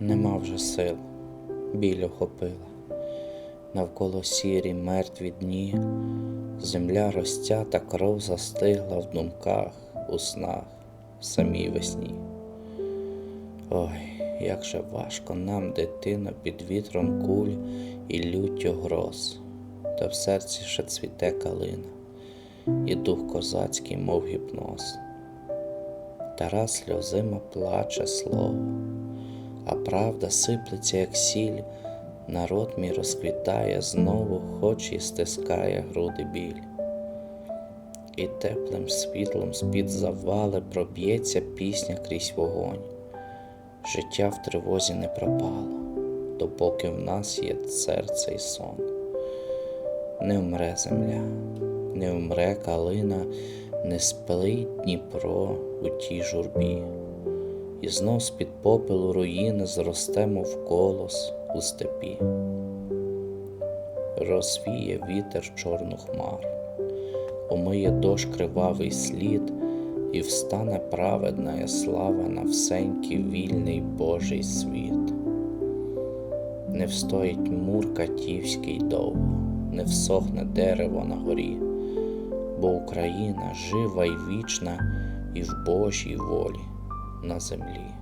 Нема вже сил, біль охопила, навколо сірі мертві дні, земля розтята, кров застигла в думках, у снах, в самій весні. Ой, як же важко нам, дитино, під вітром куль і люттю гроз, та в серці ще цвіте калина, і дух козацький, мов гіпноз. Тарас сльозима плаче слово, а правда сиплеться, як сіль, народ мій розквітає знову, хоч і стискає груди біль. І теплим світлом з-під завали проб'ється пісня крізь вогонь. Життя в тривозі не пропало, допоки в нас є серце і сон. Не вмре земля, не вмре калина, не спалить Дніпро у тій журбі, і знов з-під попелу руїни зростемо в колос у степі. Розвіє вітер чорну хмару, умиє дощ кривавий слід, і встане праведна слава на всенький вільний Божий світ. Не встоїть мур катівський довго, не всохне дерево на горі, бо Україна жива й вічна і в Божій волі на землі.